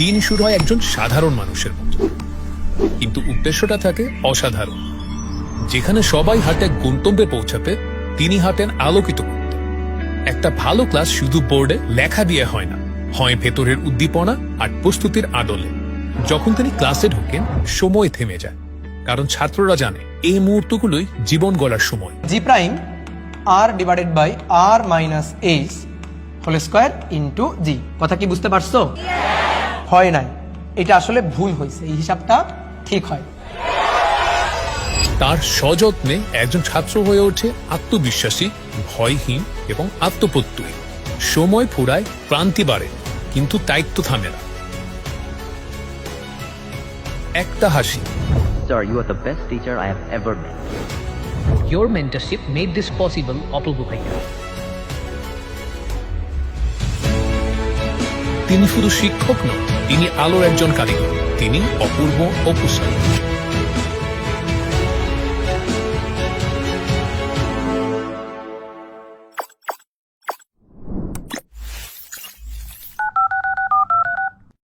দিন শুরু হয় একজন সাধারণ মানুষের মতো। কিন্তু উদ্দেশ্যটা থাকে অসাধারণ। যেখানে সবাই হাঁটে গন্তব্যে পৌঁছাতে তিনি হাঁটেন আলোকিত করতে। একটা ভালো ক্লাস শুধু বোর্ডে লেখা দিয়ে হয় না, হয় ভেতরের উদ্দীপনা আর প্রস্তুতির আদলে। যখন তিনি ক্লাসে ঢোকেন, সময় থেমে যায়। কারণ ছাত্ররা জানে, এই মুহূর্তগুলোই জীবন গড়ার সময়। G prime R divided by R minus H whole square into G কথা কি বুঝতে পারছ? হয় নাই। এটা আসলে ভুল হয়েছে। এই হিসাবটা ঠিক হয়। তার সযত্নে একজন ছাত্র হয়ে ওঠে আত্মবিশ্বাসী ভয়হীন এবং আত্মপ্রত্যয়ী। সময় ফুরায় ক্রান্তি বাড়ে কিন্তু দায়িত্ব থামে না। একটা হাসি। Sir, you are the best teacher I have ever met. Your mentorship made this possible, Apurva Bhaiya. তিনি শুধু শিক্ষক নন তিনি আলোর একজন কারিগর। তিনি অপূর্ব অকুশল